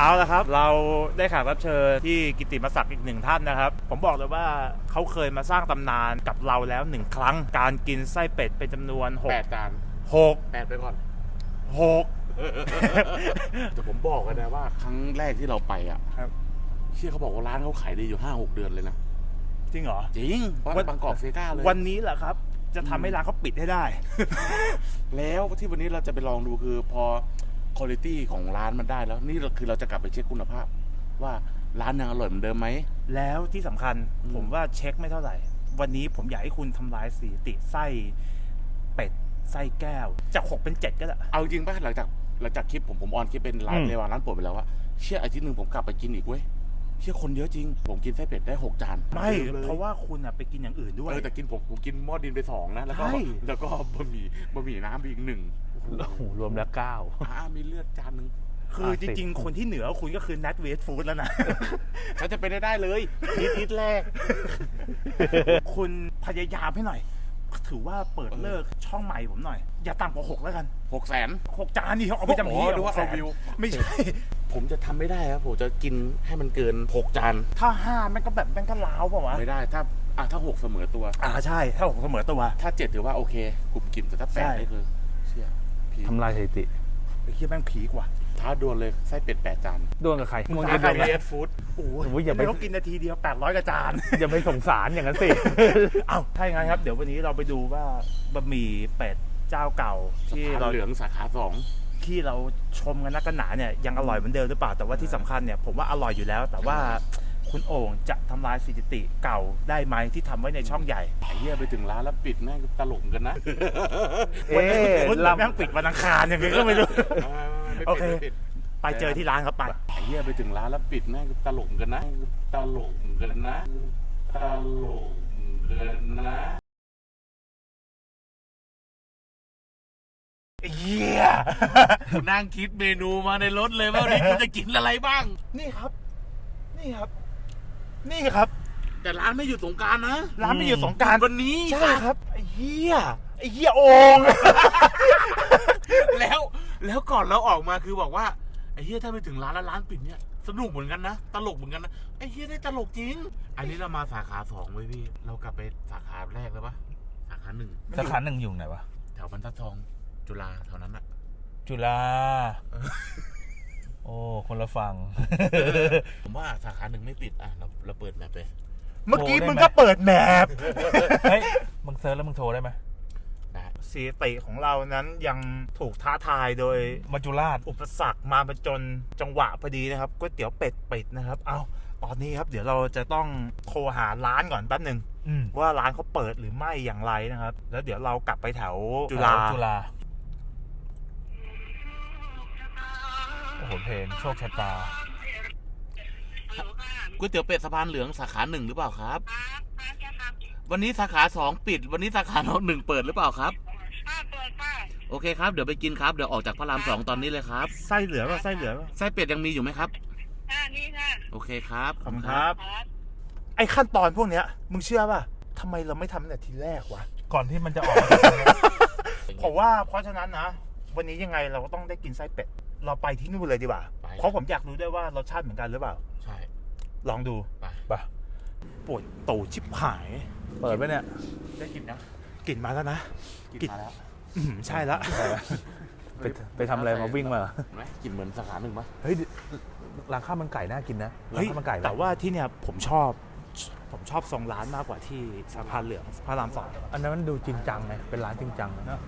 เอาละครับ เราได้แขกรับเชิญที่กิตติมศักดิ์อีกหนึ่งท่านนะครับ ผมบอกเลยว่าเขาเคยมาสร้างตำนานกับเราแล้วหนึ่งครั้ง การกินไส้เป็ดเป็นจำนวนหกแปดจานหกแปดไปก่อนหกแต่ผมบอกกันนะว่า ครั้งแรกที่เราไปอะครับเชื่อเขาบอกว่าร้านเขาขายดีอยู่ห้าหกเดือนเลยนะจริงเหรอจริงวัดวันบางกอกเซกาเลยวันนี้แหละครับ จะทำให้ร้านเขาปิดให้ได้ แล้วที่วันนี้เราจะไปลองดูคือพอ คุณภาพของร้านมันได้แล้วนี่เราคือเราจะกลับไปเช็คคุณภาพ ว่าร้านยังอร่อยเหมือนเดิมไหม แล้วที่สำคัญอืม ผมว่าเช็คไม่เท่าไหร่ วันนี้ผมอยากให้คุณทำลายสถิติไส้เป็ดไส้แก้ว จากหกเป็นเจ็ดก็ได้ เอาจริงป่ะหลังจากหลังจากคลิปผมผมออนคลิปเป็นร้านอืมเลวาร้านโปรดไปแล้วว่าเชื่ออาทิตย์หนึ่งผมกลับไปกินอีกเว้ยเชื่อคนเยอะจริง ผมกินไส้เป็ดได้หกจานไม่ลยเพราะว่าคุณอะไปกินอย่างอื่นด้วย เออแต่กินผมผมกินหม้อดินไปสองนะแล้วก็ใช่ แล้วก็บะหมี่บะหมี่น้ำอีกหนึ่ง โอ้โหรวมแล้วเก้าอ่ามีเลือดจานหนึ่งคืออะจสิบริงๆ คนที่เหนือคุณก็คือ Nat w e s t Food แล้วนะ ฉันจะไปได้ได้เลยนิดนิดแรก คุณพยายามให้หน่อย ถือว่าเปิดเออเลิกช่องใหม่ผมหน่อย อย่าต่ำกว่าหกแล้วกันหกแสนหกจานนี่เอาไปจำที่ดูว่าหเอากแสนวิว ไม่ใช่ ผมจะทำไม่ได้ครับ ผมจะกินให้มันเกินหกจาน ถ้าห้าแม่งก็แบบแม่งก็ล้าวเปล่าวะ ไม่ได้ถ้าอะถ้าหกเสมอตัว อ่าใช่ ถ้าหกเสมอตัว ถ้าเจ็ดถือว่าโอเคกลุ่มกินแต่ถ้าแปดใช่นี่คือ เชี่ยพีทำลายสถิติไอ้เหี้ยแม่งผีกว่า ท้าดวลเลยไส้เป็ดแปดจานดวงกับใครมึงท้าจะใครดวงเอกับสฟู้ดโอ้โอ้ยอย่าไปเขากินนาทีเดียว 800กระจาน อย่าไปสงสารอย่างนั้นสิ เอ้าถ้าอย่างนั้นครับ เดี๋ยววันนี้เราไปดูว่าบะหมี่เป็ดเจ้าเก่าที่ที่เราเหลืองสาขาสองที่เราชมกันนักกันหนาเนี่ยยังอร่อยเหมือนเดิมหรือเปล่าแต่ว่าที่สำคัญเนี่ยผมว่าอร่อยอยู่แล้ว แต่ว่า คุณโอ่งจะทำลายสถิติเก่าได้ไหมที่ทำไว้ในช่องใหญ่ ไอ้เหี้ยไปถึงร้านแล้วปิดแม่งตลกเหมือนกันนะ เอ๊ะคุณลำแม่งปิดวันอังคารอย่างนี้ก็ไม่รู้ ไม่โอปิดเค ไม่ปิดไปเจอที่ร้านครับไป ไอ้เหี้ยไปถึงร้านแล้วปิดแม่งตลกเหมือนกันนะตลกเหมือนกันนะตลกเหมือนกันนะ เยี่ยนั่งคิดเมนูมาในรถเลยว่าวันนี้กูจะกินอะไรบ้าง นี่ครับ นี่ครับ นี่ครับ แต่ร้านไม่อยู่สงกรารนะร้านไม่อยู่สงกรารวันนี้ใช่ครับไอ้เหี้ยไอ้เหี้ยโอ่งแล้ว แล้วก่อนเราออกมาคือบอกว่าไอ้เฮียถ้าไปถึงร้านแล้วร้านปิดเนี่ยสนุกเหมือนกันนะตลกเหมือนกันนะไอ้เฮียได้ตลกจริง อันนี้เรามาสาขาสองเว้ยพี่ เรากลับไปสาขาแรกแล้วปะสาขาหนึ่งสาขาหนึ่งอยู่ไหนวะแถวบรรทัดทองจุฬาแถวนั้นอะจุฬาโอ้คนละฝั่ง ผมว่าสาขาหนึ่งไม่ปิดอะเราเราเปิดแมปไปเมื่อกี้โทรได้ไหม มึงก็เปิดแมพเฮ้ยมึงเซิร์ชแล้วมึงโทรได้ไหมได้สถิติของเรานั้นยังถูกท้าทายโดยมาจุราช อุปสรรคมาประจนจังหวะพอดีนะครับก๋วยเตี๋ยวเป็ดปิดนะครับ เอาตอนนี้ครับ เดี๋ยวเราจะต้องโทรหาร้านก่อนแป๊บหนึ่งอืมว่าร้านเขาเปิดหรือไม่อย่างไรนะครับ แล้วเดี๋ยวเรากลับไปแถวจุฬาจุฬา โอ้โหเพลงโชคชะตาก๋วยเตี๋ยวเป็ดสะพานเหลืองสาขาหนึ่งหรือเปล่าครับครับครับใช่ครับวันนี้สาขาสองปิด วันนี้สาขาหนึ่งเปิดหรือเปล่าครับป้าเปิดป้าโอเคครับ เดี๋ยวไปกินครับ เดี๋ยวออกจากพระรามสองตอนนี้เลยครับ ไส้เหลือป่ะไส้เหลือป่ะไส้เป็ดยังมีอยู่ไหมครับอ่านี่ค่ะ โอเคครับขอบคุณครับครับไอ้ขั้นตอนพวกเนี้ย มึงเชื่อป่ะทำไมเราไม่ทำตั้งแต่ทีแรกวะ ก่อนที่มันจะออก ผมว่าเพราะฉะนั้นนะ วันนี้ยังไงเราก็ต้องได้กินไส้เป็ด เราไปที่นู่นเลยดีกว่า ไป เพราะผมอยากรู้ด้วยว่ารสชาติเหมือนกันหรือเปล่า ใช่ลองดูไปไปปวดตูดชิบหาย เปิดไหมเนี่ยได้กินนะกลิ่นมาแล้วนะกินกินมาแล้วอืมใช่ละ ไปไปทำอะไรมาวิ่งมาเหรอเห็นไหมกินเหมือนสาขาหนึ่งปะเฮ้ยร้านข้าวมันไก่น่ากินนะร้านเฮ้ยข้าวมันไก่นะแต่ว่าที่เนี่ยผมชอบ ผมชอบทรงร้านมากกว่าที่สะพานเหลืองพระรามสองอันนั้นมันดูจริงจังไงเป็นร้านจริงจังนะ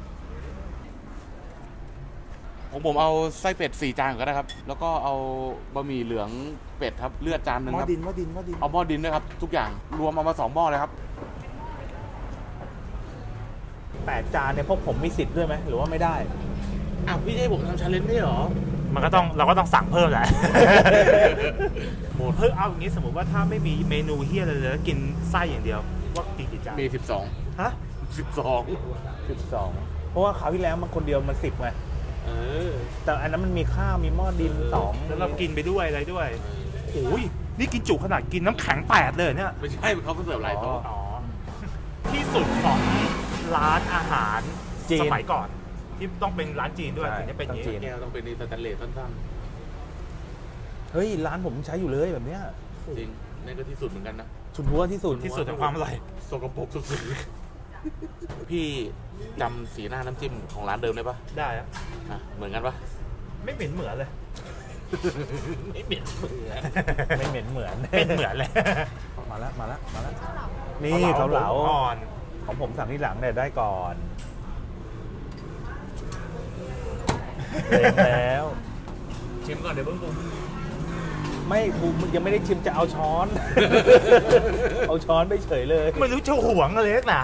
ของผมเอาไส้เป็ดสี่จานก็ได้ครับ แล้วก็เอาบะหมี่เหลืองเป็ดครับเลือดจานหนึ่งหม้อครับ ดินหม้อดินหม้อดินเอาหม้อดินด้วยครับ ทุกอย่างรวมเอามาสองหม้อเลยครับ แปดจานเนี่ยพวกผมมีสิทธิ์ด้วยไหมหรือว่าไม่ได้ อ้าวพี่ให้ผมทำชาเลนจ์ไม่เหรอ มันก็ต้องเราก็ต้องสั่งเพิ่มแหละโหเพิ่มเอาอย่างนี้สมมติว่าถ้าไม่มีเมนูเฮียอะไรเลยแล้วกินไส้อย่างเดียว ว่ากินกี่จานมีสิบสองฮะสิบสองสิบสองเพราะว่าคราวที่แล้วมันคนเดียวมันสิบไง เออแต่อันนั้นมันมีข้าวมีหม้อดินสองแล้วเรากินไปด้วยอะไรด้วยโอ้ยนี่กินจุขนาดกินน้ำแข็งแปดเลยเนี่ยไม่ใช่เขาเสิร์ฟหลายโต๊ะอ๋อที่สุดของร้านอาหารจีนสมัยก่อน ที่ต้องเป็นร้านจีนด้วยใช่ถึงจะเป็นอย่างต้องจีนี้นแก้วต้องเป็นในสแตนเลสสั้นเฮ้ยร้านผมใช้อยู่เลยแบบเนี้ยจริงนี่ก็ที่สุดเหมือนกันนะชุนหัวที่สุดที่สุดของความอร่อยสกปรกสุดๆพี่จำสีหน้าน้ำจิ้มของร้านเดิมได้ปะได้อะอะเหมือนกันปะไม่เหม็นเหมือนเลย ไม่เหม็นเหมือนไม่เหม็นเหมือนเป็นเหมือนเลยมาแล้วมาแล้วมาแล้วนี่เกาเหลาอ่อน ของผมสั่งที่หลังเนี่ยได้ก่อนเล็งแล้วชิมก่อนเดี๋ยวเพิ่งปรุงไม่กูยังไม่ได้ชิมจะเอาช้อน เอาช้อนไปเฉยเลยไม่รู้จะหวงอะไรนักหนา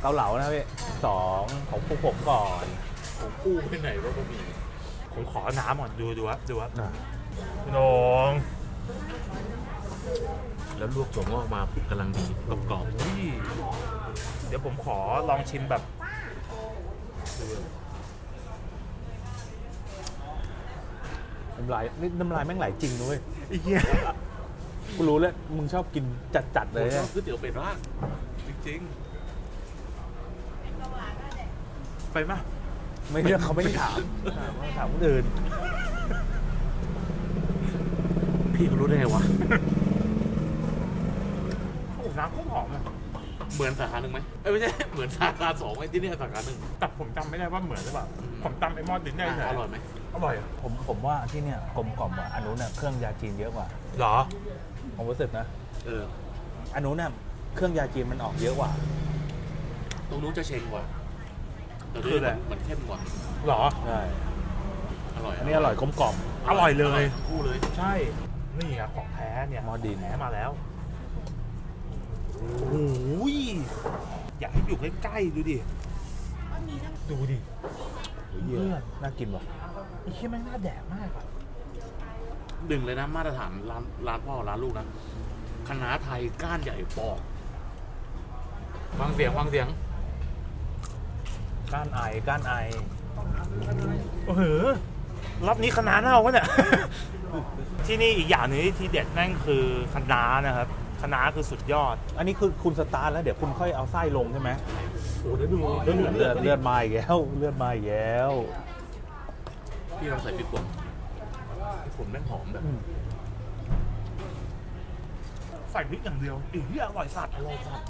เกาเหลานะพี่สองของพวกผมก่อนผมกู้ไปไหนวะบะหมี่ผมขอน้ำก่อนดูดูครับดูครับอะคุณโองแล้วลวกถั่วงอกมากำลังดีกรอบอุ้ยเดี๋ยวผมขอลองชิมแบบน้ำลายนี่น้ำลายแม่งไหลจริงด้วยไอ้เหี้ยกูรู้แล้วมึงชอบกินจัดๆๆเลยผมชอนะบก๋วยเตี๋ยวเป็ดรากจริง ไปมาไม่เรื่องเขาไม่ถามถามถามคนอื่นๆพี่เขารู้ได้ไงวะ โอ้น้ำข้นหอมอะเหมือนสาขาหนึ่งไหมเอ้ยไม่ใช่ เหมือนสาขาสองไอ้ที่เนี่ยสาขาหนึ่ง แต่ผมจำไม่ได้ว่าเหมือนหรือเปล่าอืมผมจำไอ้หมอดินได้อะเลยอร่อยไหมอร่อยอะผมผมว่าที่เนี่ยกลมกล่อมกว่าอันนู้นน่ะเครื่องยาจีนเยอะกว่า เหรอ ผมรู้สึกนะเออ อันนู้นน่ะเครื่องยาจีนมันออกเยอะกว่า ตรงนู้นจะเชงกว่า แต่คืออะไร มันเข้มกว่าเหรอ ใช่ อร่อยอันนี้อร่อยกลมกล่อมอร่อยเลยทั้งคู่เลย ใช่ นี่อะของแท้เนี่ยหม้อดินแท้มาแล้วโอ้โหยอยากให้อยู่ใกล้ๆดูดิ ดูดิเยอะน่ากินว่ะไอ้เหี้ยแม่งน่าแดกมากอะดึงเลยนะมาตรฐานร้านร้านพ่อร้านลูกนะคณะไทยก้านใหญ่ปอกฟังเสียงฟังเสียง ก้านไอก้านไอโอ้โหรอบนี้คณะเน่าวะเนี่ย ที่นี่อีกอย่างหนึงที่เด็ดแม่งคือคณะนะครับคณะคือสุดยอด อันนี้คือคุณสตาร์ทแล้วเดี๋ยวคุณค่อยเอาไส้ลงใช่ไหมโอ้เดี๋ยวดูเลือดเลือดเลือดมาอีกแล้วเลือดมาอีกแล้วพี่เราใส่พริกป่นพริกป่นแม่งหอมแบบอืมใส่พริกอย่างเดียวอีกที่อร่อยสัตว์อร่อยจัด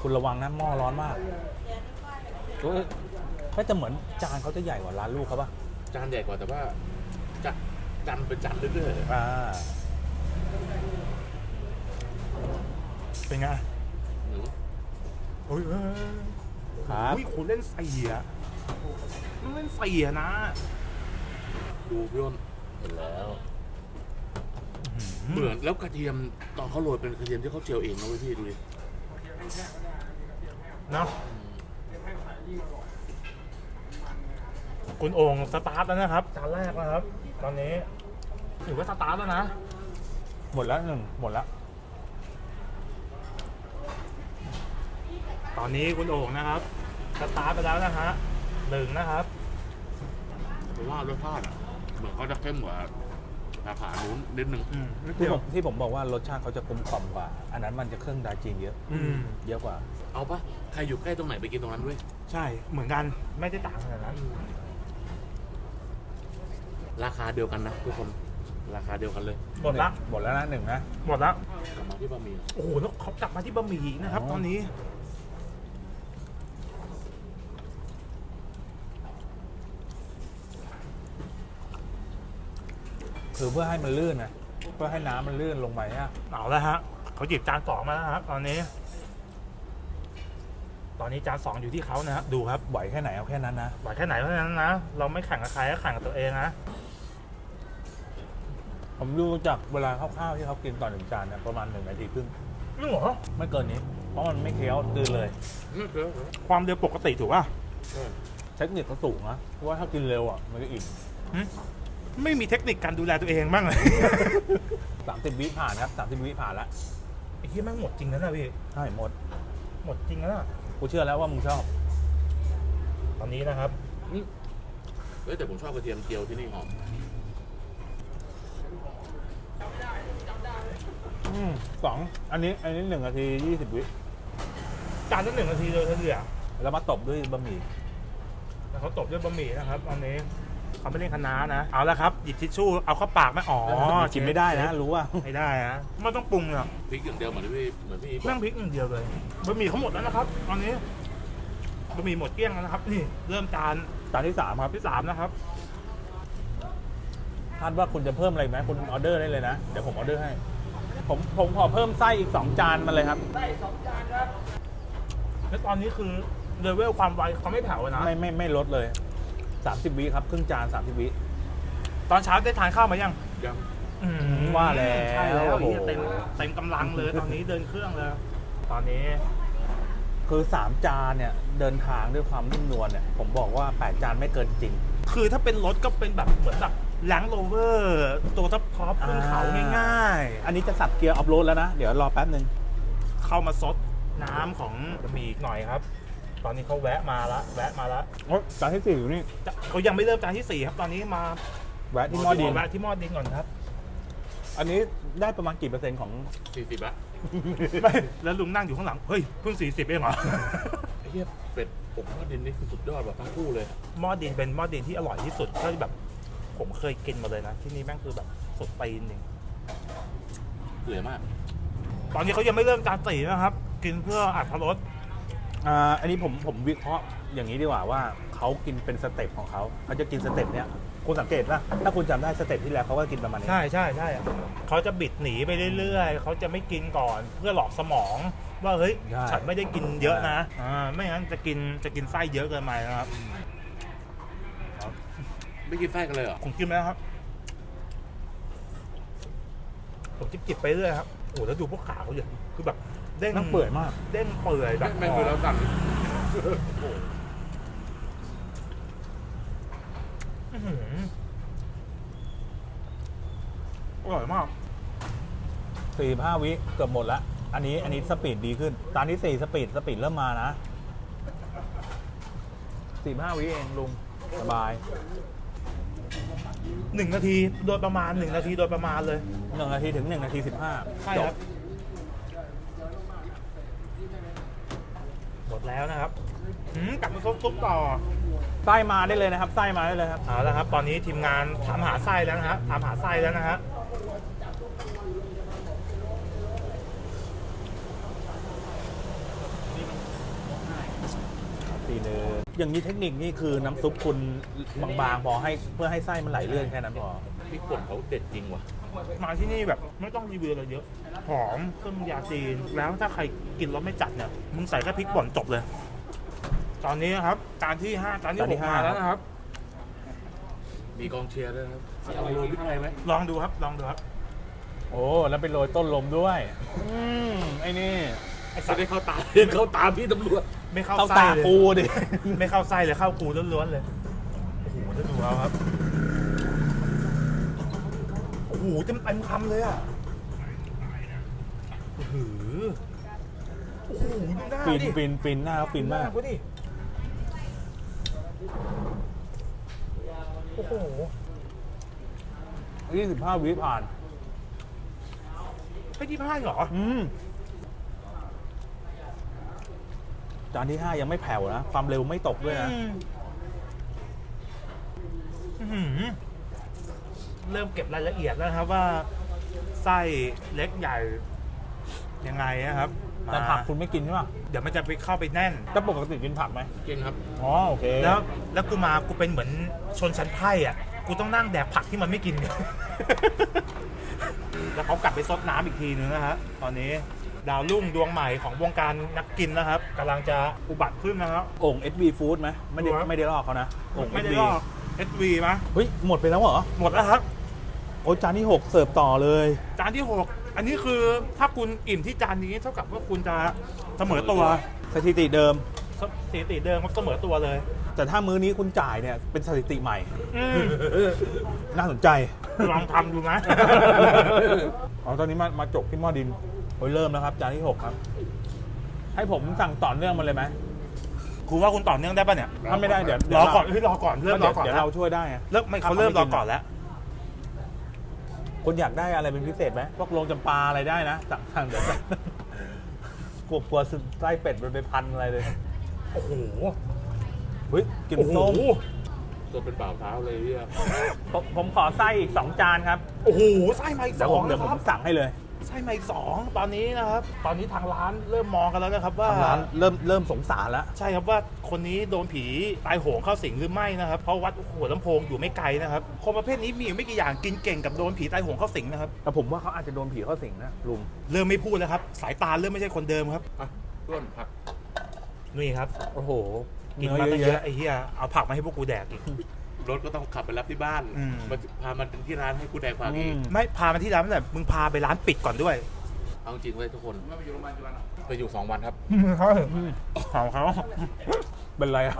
คุณระวังนะหม้อร้อนมากเอ้ยก็จะเหมือนจานเขาจะใหญ่กว่าร้านลูกเขาปะจานใหญ่กว่าแต่ว่าจะจานเป็นจานเรื่อยอ่า เป็นไงๆหนูโอ้ยเอ้ยครับอุ้ยคุณเล่นเสียมันเล่นเสียนะ ดูพี่อ้นเห็นแล้ว เหมือนแล้วกระเทียมตอนเขาโรยเป็นกระเทียมที่เขาเจียวเองนะเว้ยพี่ดูดิ เนาะคุณโอ่งสตาร์ทแล้วนะครับจานแรกนะครับ ตอนนี้ถือว่าสตาร์ทแล้วนะ หมดแล้วหนึ่งหมดแล้ว ตอนนี้คุณโอ่งนะครับสตาร์ทไปแล้วนะฮะหนึ่งนะครับเพราะว่ารสชาติอะเหมือนเขาจะเข้มกว่า สาขานู้นนิดนึง อืมนิดที่เดียผวมที่ผมบอกว่ารสชาติเขาจะกลมกล่อมกว่า อันนั้นมันจะเครื่องดาจีนเยอะ อืมเยอะกว่า เอาปะใครอยู่ใกล้ตรงไหนไปกินตรงนั้นด้วย ใช่เหมือนกันไม่ได้ต่างขนาดนั้นราคาเดียวกันนะทุกคน ราคาเดียวกันเลยหมดละหมดแล้วนะหนึ่งนะ หมดละกลับมาที่บะหมี่ โอ้โหแล้วเขากลับมาที่บะหมี่อีกนะครับ อ๋อ ตอนนี้ คือเพื่อให้มันลื่นนะเพื่อให้น้ำมันลื่นลงไปฮะเอาแล้วฮะเขาหยิบจานสองมาแล้วครับ ตอนนี้ ตอนนี้จานสองอยู่ที่เขานะฮะดูครับไหวแค่ไหนเอาแค่นั้นนะไหวแค่ไหนเท่านั้นนะเราไม่แข่งกับใครก็แข่งกับตัวเองนะผมดูจากเวลาคร่าวๆที่เขากินต่อหนึ่งจานเนี่ยประมาณหนึ่งนาทีครึ่งนี่เหรอไม่เกินนี้ เพราะมันไม่เคี้ยวตื่นเลยอืมเดี๋ยวความเร็วปกติถูกป่ะเออเทคนิคเขาสูงนะเพราะว่าถ้ากินเร็วอะมันจะอิ่มหึ ไม่มีเทคนิคการดูแลตัวเองบ้างเลยสามสิบวิผ่านครับสามสิบวิผ่านละไอ้ที่แม่งหมดจริงนะเนี่ยพี่ ใช่หมด หมดจริงนะเนี่ยกูเชื่อแล้วว่ามึงชอบ ตอนนี้นะครับอืมเฮ้ยแต่ผมชอบกระเทียมเจียวที่นี่หอมอืมสองอันนี้อันนี้หนึ่งนาทียี่สิบวิจานละหนึ่งนาทีเลยเฉลี่ยแล้วมาตบด้วยบะหมี่แล้วเขาตบด้วยบะหมี่นะครับตอนนี้ เขาไม่เล่นคณะน้านะ เอาละครับ หยิบทิชชู่เอาเข้าปากไหมอ๋อกินไม่ได้นะ รู้ว่าไม่ได้นะไม่ต้องปรุงหรอกพริกอย่างเดียวเหมือนที่พี่เหมือนพี่บอนั่กงพริกอย่างเดียวเลยบะหมี่เขาหมดแล้วนะครับ ตอนนี้บะหมี่หมดเกลี้ยงแล้วนะครับ นี่เริ่มจานจานที่สามครับที่สามนะครับ คาดว่าคุณจะเพิ่มอะไรไหมคุณออเดอร์ได้เลยนะ เดี๋ยวผมออเดอร์ให้ ผมผมขอเพิ่มไส้อีก2จานมาเลยครับแล้วตอนนี้คือเลเวลความไวเขาไม่แผ่วเลยนะไม่ไม่ไม่ลดเลย 30 วิครับครึ่งจาน 30 วิ ตอนเช้าได้ทานข้าวมายังยัง อืมว่าแล้วใช่แล้วโอ้โหเหี้ยเต็มเต็มกำลังเลยตอนนี้เดินเครื่องเลย ตอนนี้ คือ 3 จานเนี่ย เดินทางด้วยความนุ่มนวลเนี่ย ผมบอกว่า 8 จานไม่เกินจริง คือถ้าเป็นรถก็เป็นแบบเหมือนแบบแลงโรเวอร์ ตัวทับท็อปขึ้นเขาอ่าง่ายอันนี้จะสับเกียร์ออฟโรดแล้วนะ เดี๋ยวรอแป๊บหนึ่งๆ เข้ามาซดน้ำของบะหมี่อีกหน่อยครับ ตอนนี้เขาแวะมาละแวะมาละโอ๊ยจานที่สี่อยู่นี่ จะเขายังไม่เริ่มจานที่สี่ครับ ตอนนี้มาแวะที่หม้อดิน แวะที่หม้อดินก่อนครับ อันนี้ได้ประมาณกี่เปอร์เซ็นต์ของ สี่สิบอะไม่แล้วลุงนั่งอยู่ข้างหลัง เฮ้ยเพิ่งสี่สิบเองเหรอ ไอ้เหี้ยเป็ดผมว่าดินนี่คือสุดยอดแบบทั้งคู่เลย หม้อดินเป็นหม้อดินที่อร่อยที่สุดเท่าที่แบบ ผมเคยกินมาเลยนะ ที่นี่แม่งคือแบบสุดปีนหนึ่งเหลือมาก ตอนนี้เขายังไม่เริ่มจานสี่นะครับ กินเพื่ออัดรส อ่าอันนี้ผมผมวิเคราะห์อย่างนี้ดีกว่าว่าเขากินเป็นสเต็ปของเขาเขาจะกินสเต็ปเนี้ยคุณสังเกตว่าถ้าคุณจำได้สเต็ปที่แล้วเขาก็กินประมาณนี้ ใช่ใช่ใช่เขาจะบิดหนีไปเรื่อยๆ เขาจะไม่กินก่อนเพื่อหลอกสมอง ว่าเฮ้ยใช่ ฉันไม่ได้กินเยอะนะอ่าไม่งั้นจะกินจะกินไส้เยอะเกินไปนะครับ ไม่กินไส้กันเลยเหรอผมกินไปแล้วครับ ผมจิบจิบๆไปเรื่อยครับโอ้แล้วดูพวกขาเขาอย่างคือแบบ เด้งนั่งเปื่อยมาก เด้งเปื่อยแบบแม่งคือเราสั่งอื้อหืออร่อยมาก45วิเกือบหมดแล้วอันนี้อันนี้สปีดดีขึ้น ตอนที่4สปีดสปีดเริ่มมานะ45วิเองลุงสบายหนึ่งนาทีโดยประมาณหนึ่งนาทีโดยประมาณเลย1นาทีถึง1นาที15ใช่ครับ หมด แล้วนะครับหืมกลับมาซุปซุปต่อไส้มาได้เลยนะครับไส้มาได้เลยครับเอาละครับ ตอนนี้ทีมงานถามหาไส้แล้วนะฮะถามหาไส้แล้วนะฮะตีเนื้ออย่างนี้เทคนิคนี่คือน้ำซุปคุณบางๆพอให้เพื่อให้ไส้มันไหลเลื่อนแค่นั้นพอ พริกป่นเขาเด็ดจริงว่ะ มาที่นี่แบบไม่ต้องรีวิวอะไรเยอะ หอมเครื่องยาจีน แล้วถ้าใครกินรสไม่จัดเนี่ย มึงใส่แค่พริกป่นจบเลย ตอนนี้นะครับ จานที่ห้าจานที่จานหที่กห้า มาแล้วนะครับ มีกองเชียร์ด้วยนะครับเอาโรยพริกไทยไหมลองดูครับ ลองดูครับ โอ้แล้วไปโรยต้นลมด้วย อืมไอ้นี่ไอ้สัจะตว์ได้เข้าตาเข้าตามพี่ตำรวจไม่เข้าเข้าไส้ตาเลยกูดิ ไม่เข้าไส้เลยเข้ากูล้วนๆเลย โอ้โหจะดูเอาครับโอ้โหเต็มเต็มคำเลยอะโอ้โหโอ้โหดูหน้าฟินดิฟินฟินหน้าเขาฟินมาก ดูดิโอ้โห25 วิผ่าน ไม่ที่พลาดเหรอ อืม จานที่ 5 ยังไม่แผ่วนะ ความเร็วไม่ตกด้วยนะ อืมอื้อหือ เริ่มเก็บรายละเอียดแล้วนะครับว่าไส้เล็กใหญ่ยังไงนะครับแต่ผักคุณไม่กินใช่ป่ะเดี๋ยวมันจะไปเข้าไปแน่นก็ปกติกินผักไหมกินครับอ๋อโอเคแล้วแล้วกูมากูเป็นเหมือนชนชั้นไพร่อะกูต้องนั่งแดกผักที่มันไม่กินแล้วเขากลับไปซดน้ำอีกทีนึงนะฮะตอนนี้ดาวรุ่งดวงใหม่ของวงการนักกินนะครับกำลังจะอุบัติขึ้นนะครับโอ่ง SB Food ไหมไม่ได้ดูครับไม่ได้ลอกเขานะโอ่งไม่ได้ SB ลอก SV มั้ยเฮ้ยหมดไปแล้วเหรอหมดแล้วครับโอ้ยจานที่ 6 เสิร์ฟต่อเลย จานที่ 6 อันนี้คือถ้าคุณอิ่มที่จานนี้เท่ากับว่าคุณจะเสมอตัวสถิติเดิมสถิติเดิมมันเสมอตัวเลย แต่ถ้ามื้อนี้คุณจ่ายเนี่ยเป็นสถิติใหม่ อืมน่าสนใจลองทำดูนะอ๋อตอนนี้มามาจบที่หม้อดินโอ้ยเริ่มแล้วครับ จานที่ 6 ครับ ให้ผมสั่งต่อเนื่องมาเลยไหมคุณว่าคุณต่อเนื่องได้ปะเนี่ยถ้าไม่ได้เดี๋ยวรอก่อนเฮ้ยรอก่อนเริ่มรเดี๋อยวก่อนเดี๋ยวแล้วเราช่วยได้ไงเริ่มไม่เขาเริ่มรอก่อนแล้ว คุณอยากได้อะไรเป็นพิเศษไหมพวกโรงจำปาอะไรได้นะสั่งสั่งเดี๋ยวกลัวกลัวไส้เป็ดมันไปพันอะไรเลยโอ้โหเฮ้ยกลินโอ้โหส้มจนเป็นบ่าวเท้าเลยเฮียผมผมขอไส้อีกสองจานครับโอ้โหไส้มาอีกสเดี๋ยวอผงมเดี๋ยวนะผครัมบสั่งให้เลย ไส้มาอีกสองตอนนี้นะครับ ตอนนี้ทางร้านเริ่มมองกันแล้วนะครับ ว่าทางร้านเริ่มเริ่มสงสารแล้ว ใช่ครับว่าคนนี้โดนผีตายโหงเข้าสิงหรือไม่นะครับเพราะวัดหัวลำโพงอยู่ไม่ไกลนะครับคนประเภทนี้มีอยู่ไม่กี่อย่างกินเก่งกับโดนผีตายโหงเข้าสิงนะครับแต่ผมว่าเขาอาจจะโดนผีเข้าสิงนะลุงเริ่มไม่พูดแล้วครับ สายตาเริ่มไม่ใช่คนเดิมครับอะต้นผักนี่ครับ โอ้โหกินมาตั้งเยอะไอ้เหี้ยเอาผักมาให้พวกกูแดกอีก รถก็ต้องขับไปรับที่บ้านอืม มาพามันที่ร้านให้กูแดกผักอือีกมไม่พามาที่ร้านแต่มึงพาไปร้านปิดก่อนด้วยเอาจริงเว้ยทุกคนไปอยู่สองวันครับ เขาของเขาเป็นไรอะ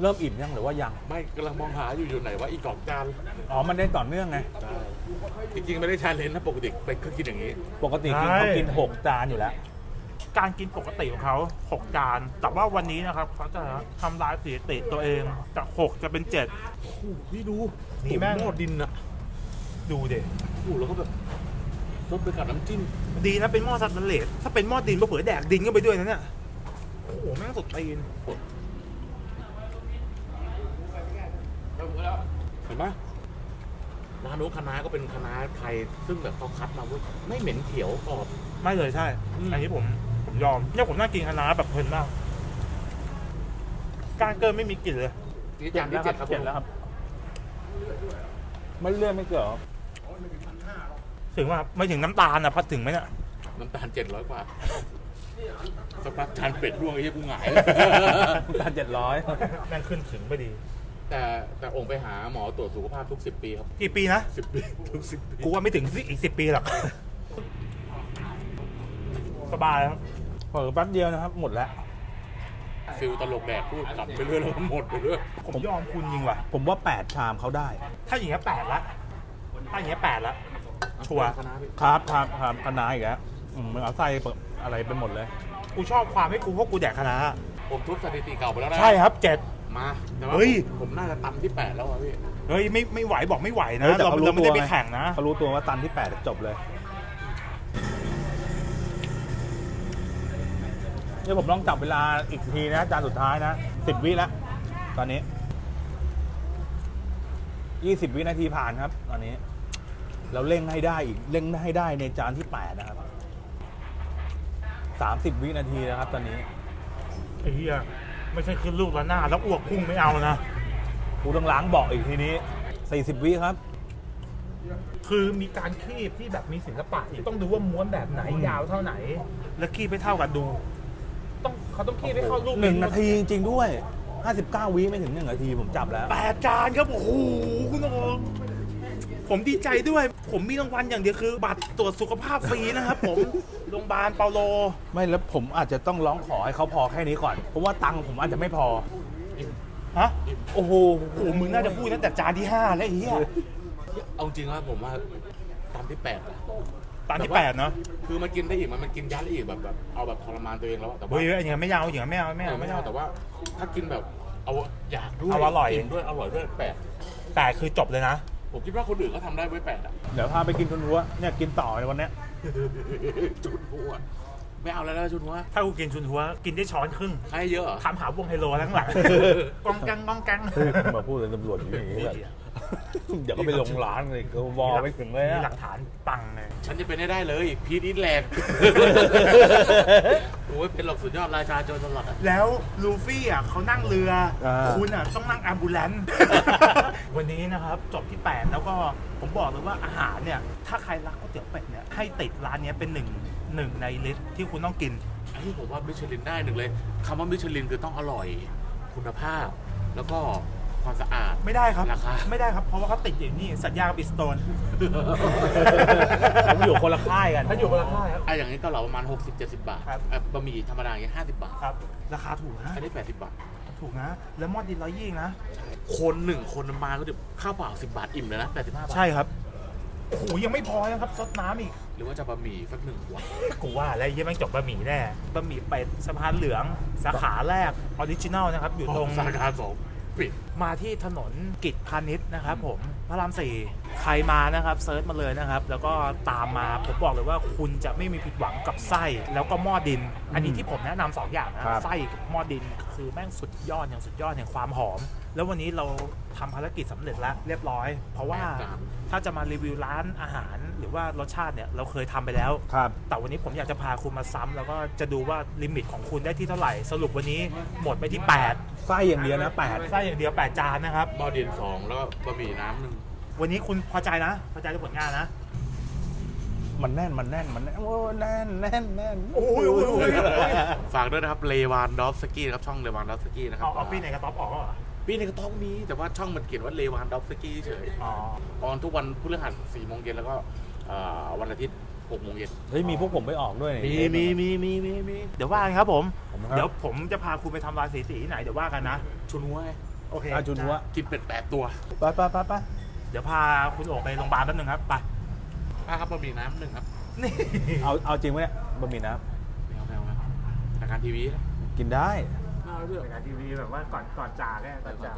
เริ่มอิ่มยังหรือว่ายัง ไม่กำลังมองหาอยู่อยู่ไหนว่าอีกกล่องจานอ๋อ มันได้ต่อเนื่องไง จริงๆไม่ได้ชาเลนจ์นะปกติไปก็กินอย่างนี้ ปกติกินเขากิน 6 จานอยู่แล้ว การกินปกติของเขาหกจาน แต่ว่าวันนี้นะครับเขาจะทำลายสถิติตัวเองจากหกจะเป็นเจ็ดโอ้โหพี่ดูนี่แม่งหม้อดินอะดูเด็โอ้โหแล้วก็แบบซดไปกับน้ำจิ้มดีนะเป็นหม้อสแตนเลสถ้าเป็นหม้อดินก็เผื่อแดกดินก็ไปด้วยนะเนี่ยโอ้โหแม่งสุดตีนเห็นปะร้านโน้คณะก็เป็นคณะไทย ซึ่งแบบเขาคัดมาเว่าไม่เหม็นเขียวกรอบ ไม่เลยใช่อืมอันนี้ผม ผมยอมเนี่ยผมนั่งกินคะน้าแบบเพลินมากการเกินไม่มีกลิ่นเลยนี่จานที่เจ็ดครับเจ็ดแล้วครับไม่เลื่อนไม่เกี่ยวครับถึงว่าไม่ถึงน้ำตาลนะพัดถึงไหมเนี่ยน้ำตาลเจ็ดร้อยกว่าสักพักจานเป็ดร่วงไอ้เหี้ยกูหงายจานเจ็ดร้อยแม่งขึ้นถึงพอดี แต่แต่องค์ไปหาหมอตรวจสุขภาพทุกสิบปีครับกี่ปีนะสิบปีทุกสิบปีกูว่าไม่ถึงอีกสิบปีหรอกสบายครับ เปิดแป๊บเดียวนะครับ หมดแล้ว ฟิลตลกแดกพูดกลับไปเรื่อยแล้วก็หมดไปเรื่อยผมยอมคุณจริงว่ะ ผมว่า 8 ชามเขาได้ ถ้าอย่างเงี้ยแปดละถ้าอย่างเงี้ยแปดละชัวร์คณะพี่ครับครับครับคณะอีกแล้วอืมมึงเอาไส้เปิดอะไรไปหมดเลย กูชอบความให้กูพวกกูแดกคณะผมทุบสถิติเก่าไปแล้วนะใช่ครับเจ็ด มาแต่ว่าเฮ้ย ผมผมน่าจะตันที่แปดแล้วอะพี่ เฮ้ยไม่ไม่ไหวบอกไม่ไหวนะเฮ้ยแต่เราเขารู้เราไม่ได้ตัวไปไงแข่งนะ เขารู้ตัวว่าตันที่ 8 จบเลย เนี่ยผมลองจับเวลาอีกทีนะจานสุดท้ายนะสิบวิแล้วตอนนี้ยี่สิบวินาทีผ่านครับ ตอนนี้ เราเร่งให้ได้อีกเร่งให้ได้ในจานที่แปดนะครับสามสิบวินาทีนะครับ ตอนนี้ไอ้เหี้ยไม่ใช่ขึ้นลูกละหน้าดแล้วอ้วกพุ่งไม่เอานะกูต้องล้างเบาะอีกทีนี้สี่สิบวิครับ คือมีการคีบที่แบบมีศิลปะอีกต้องดูว่าม้วนแบบไหนยาวเท่าไหน แล้วคีบให้เท่ากันดูต้อง เขาต้องคีบให้เข้ารูปหนึ่งนาทีจริง ๆ ด้วย 59 วิไม่ถึงหนึ่งนาทีผมจับแล้ว แปดจานครับ โอ้โห คุณโองผมดีใจด้วย ผมมีรางวัลอย่างเดียวคือ บัตรตรวจสุขภาพฟรีนะครับผม โรงพยาบาลเปาโล ไม่แล้วผมอาจจะต้องร้องขอให้เขาพอแค่นี้ก่อน เพราะว่าตังค์ผมอาจจะไม่พอ ฮะ โอ้โหโอ้โหมึงน่าจะพูดตั้งแต่จานที่ห้าแล้วไอ้เหี้ย เอาจริงว่าผมว่าตันที่แปดอะ จานที่แปดเนาะคือมันกินได้อีกมันมันกินยัดได้อีกแบบแบบเอาแบบทรมานตัวเองแล้วอะแต่ว่าเฮ้ยอย่างเงี้ยไม่เอาอย่างเงี้ยไม่เอาไม่ไม่เอาเอาไม่ไม่เอาเอา แต่ว่า ถ้ากินแบบเอาอยากด้วยเอาอร่อย กินด้วยอร่อยด้วยแปดแปดคือจบเลยนะผมคิดว่าคนอื่นก็ทำได้ไว้แปดอะเดี๋ยวพาไปกินทุนหัวเนี่ยกินต่อในวันเนี้ยจุดหัวไม่เอาแล้วนะจุดหัวถ้ากูกินชุนหัวกินได้ช้อนครึ่งใครเยอะเหรอ ถามหาวงไฮโลทั้งหลังกองกังกองกัง มาพูดเลยตำรวจอย่างนี้แบบ เดี๋ยวก็ไปลงร้านเลยก็วอไม่ถึงเลยมีอะหลักฐานปังเลยฉันจะเป็นให้ได้เลย พีทอินแลกโอ้ยเป็นหลอกสุดยอดราชาโจรตลอดอะแล้วลูฟี่อะเขานั่งเรืออ่าคุณอะต้องนั่งแอมบูเลนวันนี้นะครับ จบที่ 8 แล้วก็ผมบอกเลยว่าอาหารเนี่ย ถ้าใครรักก๋วยเตี๋ยวเป็ดเนี่ยให้ติดร้านเนี้ยเป็นหนึ่งหนึ่งในลิสต์ที่คุณต้องกิน ไอ้ที่ผมว่ามิชลินได้หนึ่งเลยคำว่ามิชลินคือต้องอร่อย คุณภาพ แล้วก็ ความสะอาด ไม่ได้ครับ ราคา ไม่ได้ครับ เพราะว่าเขาติดอยู่นี่สัญญากับอิสโตน ผมอยู่คนละค่ายกันถ้าอยู่คนละค่ายครับ ไอ้อย่างนี้ก็เหลาประมาณ 60-70 บาทครับ อะบะหมี่ธรรมดาอย่างเงี้ย50 บาท ครับ ราคาถูกนะ อันนี้ 80 บาท ถูกนะ แล้วหมอดดินร้อยยี่นะ คนหนึ่งคนมาก็จะข้าวเปล่า 10 บาทอิ่มเลยนะ 85 บาท ใช่ครับโอ้โหยังไม่พอนะครับซดน้ำอีก หรือว่าจะบะหมี่สักหนึ่งหัวกูว่าแล้วยังไม่จบบะหมี่แน่ บะหมี่เป็ดสะพานเหลือง สาขาแรกออริจินัลนะครับ อยู่ตรง สาขาสองปิดมาที่ถนนกิจพาณิชย์นะครับผมพระรามสี่ใครมานะครับเซิร์ชมาเลยนะครับ แล้วก็ตามมาผมบอกเลยว่าคุณจะไม่มีผิดหวังกับไส้แล้วก็หม้อดิน อันนี้ที่ผมแนะนำสองอย่างนะครับ ไส้กับหม้อดินคือแม่งสุดยอดอย่างสุดยอดแห่งความหอม แล้ววันนี้เราทำภารกิจสำเร็จแล้วเรียบร้อย เพราะว่าถ้าจะมารีวิวร้านอาหารหรือว่ารสชาติเนี่ยเราเคยทำไปแล้ว ครับ แต่วันนี้ผมอยากจะพาคุณมาซ้ำแล้วก็จะดูว่าลิมิตของคุณได้ที่เท่าไหร่ สรุปวันนี้หมดไปที่ไส้อย่างเดียวนะแปด8ไส้อย่างเดียว8 จานนะครับ หม้อดินสองแล้วก็บะหมี่น้ำหนึ่งวันนี้คุณพอใจนะ พอใจกับผลงานนะ มันแน่นมันแน่นมันแน่นโอ้แน่นแน่นแน่นโอ้ยโอ้ยโอ้ย ฝากด้วยนะครับเลวานดอฟสกี้นะครับช่องเลวานดอฟสกี้นะครับเอาเอาปีไหนกระต๊อบออกเหรอปีในกระต้องมีแต่ว่าช่องมันเขียนว่าเลวานดอฟสกี้เฉยอ๋อออนทุกวันพฤหัสสี่โมงเย็นแล้วก็เอ่อวันอาทิตย์หกโมงเย็นเฮ้ยมีพวกผมไปออกด้วยมีนี่มีมีมีมีมีเดี๋ยวว่ากันครับผม ผมครับ เดี๋ยวผมจะพาคุณไปทำลายสีสีที่ไหนเดี๋ยวว่ากันนะชุนหัวไง โอเค อาจุนหัวกินเป็ดแปดตัว ไปไปไปไปเดี๋ยวพาคุณโอ๋ไปโรงพยาบาลแป๊บนึงครับ ไปป้าครับบะหมี่น้ำหนึ่งครับ นี่เอาเอาจริงไหมเนี่ยบะหมี่น้ไม่เอาไม่เอาไม่เอารายการทีวีนะำกินได้ไม่เอาเรื่องรายการทีวีแบบว่าก่อนก่อนจ่าแน่ก่อนจ่า